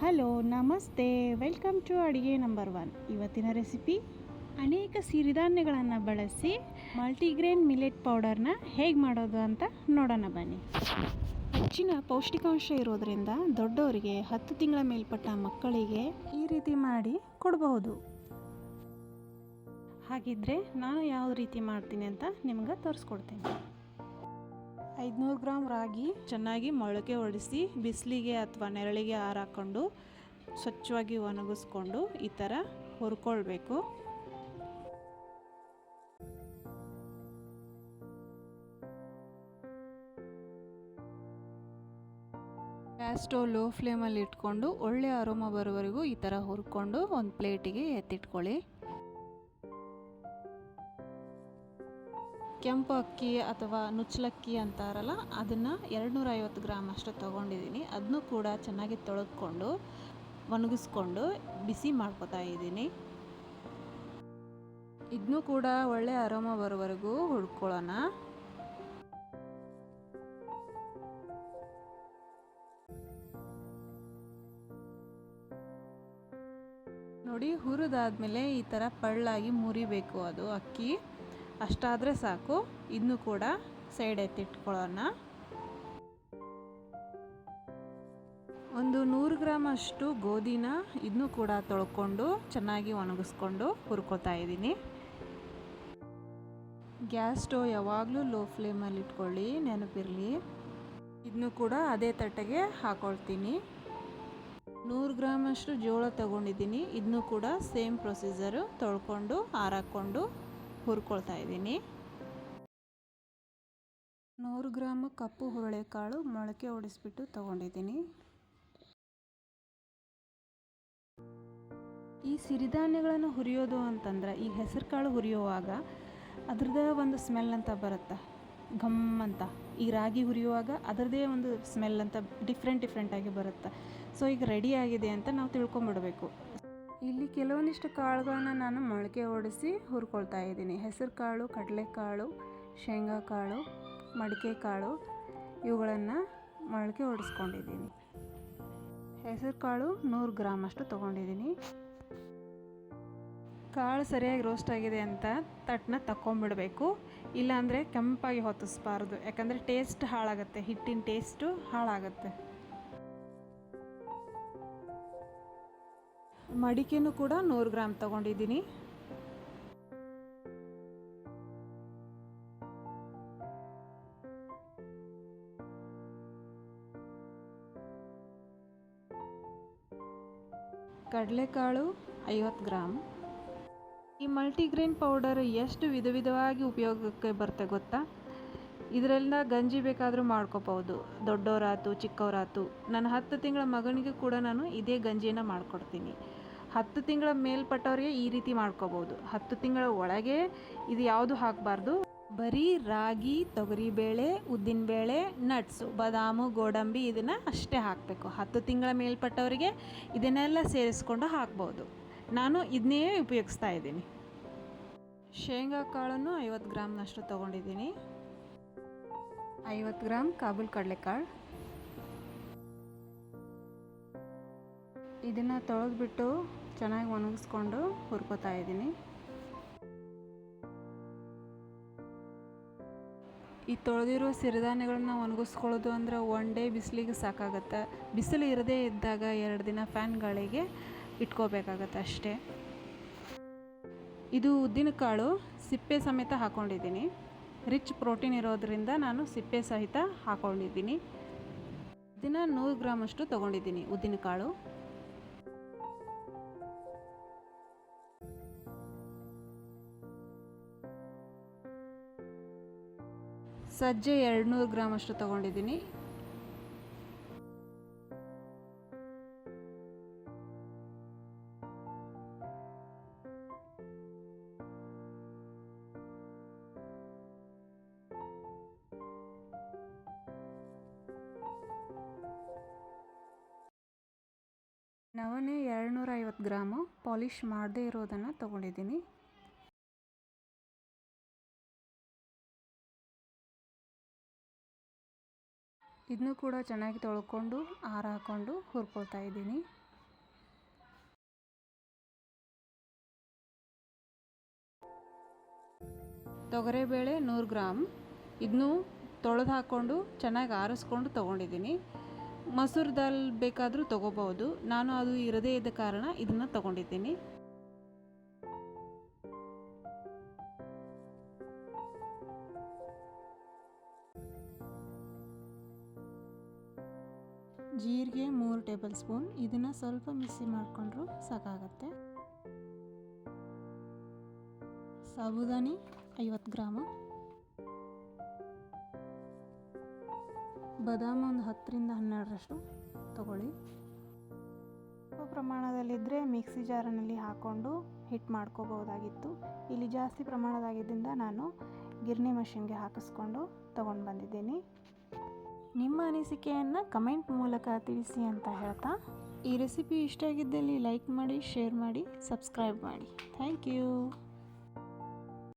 Hello, ನಮಸ್ತೆ. Welcome to ಅಡುಗೆ number one. ಇವತ್ತಿನ ರೆಸಿಪಿ, ಅನೇಕ ಸಿರಿಧಾನ್ಯಗಳನ್ನು ಬಳಸಿ ಮಲ್ಟಿಗ್ರೇನ್ ಮಿಲೆಟ್ ಪೌಡರ್ನ ಹೇಗೆ ಮಾಡೋದು ಅಂತ ನೋಡೋಣ ಬನ್ನಿ. ಹೆಚ್ಚಿನ ಪೌಷ್ಟಿಕಾಂಶ ಇರೋದರಿಂದ ದೊಡ್ಡವರಿಗೆ ಹತ್ತು ತಿಂಗಳ ಮೇಲ್ಪಟ್ಟ ಮಕ್ಕಳಿಗೆ ಈ ರೀತಿ ಮಾಡಿ ಕೊಡಬಹುದು. ಹಾಗಿದ್ರೆ ನಾನು ಯಾವ ರೀತಿ ಮಾಡ್ತೀನಿ ಅಂತ ನಿಮ್ಗೆ ತೋರಿಸ್ಕೊಡ್ತೀನಿ. ಐದುನೂರು ಗ್ರಾಮ್ ರಾಗಿ ಚೆನ್ನಾಗಿ ಮೊಳಕೆ ಹೊಡಿಸಿ ಬಿಸಿಲಿಗೆ ಅಥವಾ ನೆರಳಿಗೆ ಹಾರಾಕೊಂಡು ಸ್ವಚ್ಛವಾಗಿ ಒಣಗಿಸ್ಕೊಂಡು ಈ ಥರ ಹುರ್ಕೊಳ್ಬೇಕು. ಗ್ಯಾಸ್ ಸ್ಟವ್ ಲೋ ಫ್ಲೇಮಲ್ಲಿ ಇಟ್ಕೊಂಡು ಒಳ್ಳೆ ಅರೋಮ ಬರೋವರೆಗೂ ಈ ಥರ ಹುರ್ಕೊಂಡು ಒಂದು ಪ್ಲೇಟಿಗೆ ಎತ್ತಿಟ್ಕೊಳ್ಳಿ. ಕೆಂಪು ಅಕ್ಕಿ ಅಥವಾ ನುಚ್ಚಲಕ್ಕಿ ಅಂತಾರಲ್ಲ, ಅದನ್ನು ಎರಡು ಐವತ್ತು ಗ್ರಾಮ್ ಅಷ್ಟು ತೊಗೊಂಡಿದ್ದೀನಿ. ಅದನ್ನು ಕೂಡ ಚೆನ್ನಾಗಿ ತೊಳೆದ್ಕೊಂಡು ಒಣಗಿಸ್ಕೊಂಡು ಬಿಸಿ ಮಾಡ್ಕೊತಾ ಇದ್ದೀನಿ. ಇದನ್ನು ಕೂಡ ಒಳ್ಳೆ ಅರೋಮ ಬರೋವರೆಗೂ ಹುಡ್ಕೊಳ್ಳೋಣ. ನೋಡಿ, ಹುರಿದಾದ್ಮೇಲೆ ಈ ಥರ ಪಳ್ಳಾಗಿ ಮುರಿಬೇಕು ಅದು ಅಕ್ಕಿ. ಅಷ್ಟಾದರೆ ಸಾಕು. ಇನ್ನೂ ಕೂಡ ಸೈಡ್ ಎತ್ತಿಟ್ಕೊಳ್ಳೋಣ ಒಂದು ನೂರು ಗ್ರಾಮ್ ಅಷ್ಟು ಗೋಧಿನ ಇದನ್ನು ಕೂಡ ತೊಳ್ಕೊಂಡು ಚೆನ್ನಾಗಿ ಒಣಗಿಸ್ಕೊಂಡು ಹುರ್ಕೊತಾ ಇದ್ದೀನಿ. ಗ್ಯಾಸ್ ಸ್ಟೋವ್ ಯಾವಾಗಲೂ ಲೋ ಫ್ಲೇಮಲ್ಲಿ ಇಟ್ಕೊಳ್ಳಿ, ನೆನಪಿರಲಿ. ಇದನ್ನು ಕೂಡ ಅದೇ ತಟ್ಟೆಗೆ ಹಾಕೊಳ್ತೀನಿ. ನೂರು ಗ್ರಾಮ್ ಅಷ್ಟು ಜೋಳ ತಗೊಂಡಿದ್ದೀನಿ. ಇದನ್ನು ಕೂಡ ಸೇಮ್ ಪ್ರೊಸೀಜರು ತೊಳ್ಕೊಂಡು ಹಾರಾಕೊಂಡು ಹುರ್ಕೊಳ್ತಾ ಇದ್ದೀನಿ. ನೂರು ಗ್ರಾಮ್ ಕಪ್ಪು ಹುರುಳೆಕಾಳು ಮೊಳಕೆ ಓಡಿಸ್ಬಿಟ್ಟು ತಗೊಂಡಿದ್ದೀನಿ. ಈ ಸಿರಿಧಾನ್ಯಗಳನ್ನು ಹುರಿಯೋದು ಅಂತಂದ್ರೆ, ಈ ಹೆಸರು ಕಾಳು ಹುರಿಯುವಾಗ ಅದ್ರದ್ದೇ ಒಂದು ಸ್ಮೆಲ್ ಅಂತ ಬರುತ್ತೆ, ಘಮ್ ಅಂತ. ಈ ರಾಗಿ ಹುರಿಯುವಾಗ ಅದರದೇ ಒಂದು ಸ್ಮೆಲ್ ಅಂತ ಡಿಫ್ರೆಂಟ್ ಡಿಫ್ರೆಂಟಾಗಿ ಬರುತ್ತೆ. ಸೊ ಈಗ ರೆಡಿ ಆಗಿದೆ ಅಂತ ನಾವು ತಿಳ್ಕೊಂಬಿಡಬೇಕು. ಇಲ್ಲಿ ಕೆಲವೊಂದಿಷ್ಟು ಕಾಳುಗಳನ್ನ ನಾನು ಮೊಳಕೆ ಓಡಿಸಿ ಹುರ್ಕೊಳ್ತಾ ಇದ್ದೀನಿ. ಹೆಸರು ಕಾಳು ಕಡಲೆಕಾಳು ಶೇಂಗಾ ಕಾಳು, ಮಡಿಕೆ ಕಾಳು, ಇವುಗಳನ್ನು ಮೊಳಕೆ ಹೊಡಿಸ್ಕೊಂಡಿದ್ದೀನಿ ಹೆಸರು ಕಾಳು ನೂರು ಗ್ರಾಮ್ ಅಷ್ಟು ತೊಗೊಂಡಿದ್ದೀನಿ. ಕಾಳು ಸರಿಯಾಗಿ ರೋಸ್ಟ್ ಆಗಿದೆ ಅಂತ ತಟ್ಟನ್ನ ತಕ್ಕೊಂಬಿಡಬೇಕು. ಇಲ್ಲಾಂದರೆ ಕೆಂಪಾಗಿ ಹೊತ್ತಿಸ್ಬಾರ್ದು ಯಾಕಂದರೆ ಟೇಸ್ಟ್ ಹಾಳಾಗುತ್ತೆ. ಹಿಟ್ಟಿನ ಟೇಸ್ಟು ಹಾಳಾಗುತ್ತೆ. ಮಡಿಕೆನೂ ಕೂಡ ನೂರು ಗ್ರಾಮ್ ತಗೊಂಡಿದ್ದೀನಿ. ಕಡಲೆಕಾಳು ಐವತ್ತು ಗ್ರಾಮ್. ಈ ಮಲ್ಟಿಗ್ರೇನ್ ಪೌಡರ್ ಎಷ್ಟು ವಿಧ ವಿಧವಾಗಿ ಉಪಯೋಗಕ್ಕೆ ಬರುತ್ತೆ ಗೊತ್ತಾ? ಇದರಿಂದ ಗಂಜಿ ಬೇಕಾದರೂ ಮಾಡ್ಕೋಬೋದು. ದೊಡ್ಡವರಾತು ಚಿಕ್ಕವರಾತು. ನನ್ನ ಹತ್ತು ತಿಂಗಳ ಮಗನಿಗೆ ಕೂಡ ನಾನು ಇದೇ ಗಂಜಿಯನ್ನು ಮಾಡಿಕೊಡ್ತೀನಿ. ಹತ್ತು ತಿಂಗಳ ಮೇಲ್ಪಟ್ಟವರಿಗೆ ಈ ರೀತಿ ಮಾಡ್ಕೋಬೋದು. ಹತ್ತು ತಿಂಗಳ ಒಳಗೆ ಇದು ಯಾವುದು ಹಾಕಬಾರ್ದು? ಬರೀ ರಾಗಿ, ತೊಗರಿಬೇಳೆ, ಉದ್ದಿನಬೇಳೆ ನಟ್ಸು ಬಾದಾಮು, ಗೋಡಂಬಿ ಇದನ್ನು ಅಷ್ಟೇ ಹಾಕಬೇಕು. ಹತ್ತು ತಿಂಗಳ ಮೇಲ್ಪಟ್ಟವರಿಗೆ ಇದನ್ನೆಲ್ಲ ಸೇರಿಸ್ಕೊಂಡು ಹಾಕ್ಬೋದು. ನಾನು ಇದನ್ನೇ ಉಪಯೋಗಿಸ್ತಾ ಇದ್ದೀನಿ. ಶೇಂಗಾ ಕಾಳನ್ನು ಐವತ್ತು ಗ್ರಾಮ್ನಷ್ಟು ತೊಗೊಂಡಿದ್ದೀನಿ. ಐವತ್ತು ಗ್ರಾಮ್ ಕಾಬೂಲ್ ಕಡಲೆಕಾಳು. ಇದನ್ನು ತೊಳೆದ್ಬಿಟ್ಟು ಚೆನ್ನಾಗಿ ಒಣಗಿಸ್ಕೊಂಡು ಹುರ್ಕೋತಾ ಇದ್ದೀನಿ. ಈ ತೊಳೆದಿರೋ ಸಿರಿಧಾನ್ಯಗಳನ್ನ ಒಣಗಿಸ್ಕೊಳ್ಳೋದು ಅಂದರೆ ಒನ್ ಡೇ ಬಿಸಿಲಿಗೆ ಸಾಕಾಗತ್ತೆ. ಬಿಸಿಲು ಇರದೇ ಇದ್ದಾಗ ಎರಡು ದಿನ ಫ್ಯಾನ್ ಗಾಳಿಗೆ ಇಟ್ಕೋಬೇಕಾಗತ್ತೆ ಅಷ್ಟೇ. ಇದು ಉದ್ದಿನ ಕಾಳು ಸಿಪ್ಪೆ ಸಮೇತ ಹಾಕ್ಕೊಂಡಿದ್ದೀನಿ ರಿಚ್ ಪ್ರೋಟೀನ್ ಇರೋದರಿಂದ ನಾನು ಸಿಪ್ಪೆ ಸಹಿತ ಹಾಕ್ಕೊಂಡಿದ್ದೀನಿ ದಿನ ನೂರು ಗ್ರಾಮಷ್ಟು ತೊಗೊಂಡಿದ್ದೀನಿ ಉದ್ದಿನ ಕಾಳು ಸಜ್ಜೆ ಎರಡು ನೂರು ಗ್ರಾಮ್ ಅಷ್ಟು ತೊಗೊಂಡಿದ್ದೀನಿ. ನವಣೆ ಎರಡುನೂರ ಐವತ್ತು ಗ್ರಾಮು ಪಾಲಿಷ್ ಮಾಡದೇ ಇರೋದನ್ನು ತೊಗೊಂಡಿದ್ದೀನಿ. ಇದನ್ನು ಕೂಡ ಚೆನ್ನಾಗಿ ತೊಳ್ಕೊಂಡು, ಆರ ಹಾಕ್ಕೊಂಡು ಹುರ್ಕೊಳ್ತಾ ಇದ್ದೀನಿ. ತೊಗರೆಬೇಳೆ ನೂರು ಗ್ರಾಮ್ ಇದನ್ನು ತೊಳೆದು ಹಾಕ್ಕೊಂಡು ಚೆನ್ನಾಗಿ ಆರಿಸ್ಕೊಂಡು ತೊಗೊಂಡಿದ್ದೀನಿ. ಮೊಸರು ದಾಲ್ ಬೇಕಾದರೂ ತೊಗೋಬೋದು. ನಾನು ಅದು ಇರದೇ ಇದ್ದ ಕಾರಣ ಇದನ್ನು ತೊಗೊಂಡಿದ್ದೀನಿ. ಜೀರಿಗೆ ಮೂರು ಟೇಬಲ್ ಸ್ಪೂನ್. ಇದನ್ನು ಸ್ವಲ್ಪ ಮಿಕ್ಸಿ ಮಾಡಿಕೊಂಡ್ರು ಸಾಕಾಗತ್ತೆ. ಸಾಬುದಾನಿ ಐವತ್ತು ಗ್ರಾಮು. ಬದಾಮಿ ಒಂದು ಹತ್ತರಿಂದ ಹನ್ನೆರಡರಷ್ಟು ತಗೊಳ್ಳಿ. ಪ್ರಮಾಣದಲ್ಲಿದ್ದರೆ ಮಿಕ್ಸಿ ಜಾರನಲ್ಲಿ ಹಾಕ್ಕೊಂಡು ಹಿಟ್ಟು ಮಾಡ್ಕೋಬೋದಾಗಿತ್ತು ಇಲ್ಲಿ ಜಾಸ್ತಿ ಪ್ರಮಾಣದಾಗಿದ್ದರಿಂದ ನಾನು ಗಿರ್ನಿ ಮಷಿನ್ಗೆ ಹಾಕಿಸ್ಕೊಂಡು ತೊಗೊಂಡು ಬಂದಿದ್ದೀನಿ. ನಿಮ್ಮ ಅನಿಸಿಕೆಯನ್ನು ಕಮೆಂಟ್ ಮೂಲಕ ತಿಳಿಸಿ ಅಂತ ಹೇಳ್ತಾ. ಈ ರೆಸಿಪಿ ಇಷ್ಟ ಆಗಿದ್ದಲ್ಲಿ ಲೈಕ್ ಮಾಡಿ, ಶೇರ್ ಮಾಡಿ, ಸಬ್ಸ್ಕ್ರೈಬ್ ಮಾಡಿ. Thank you.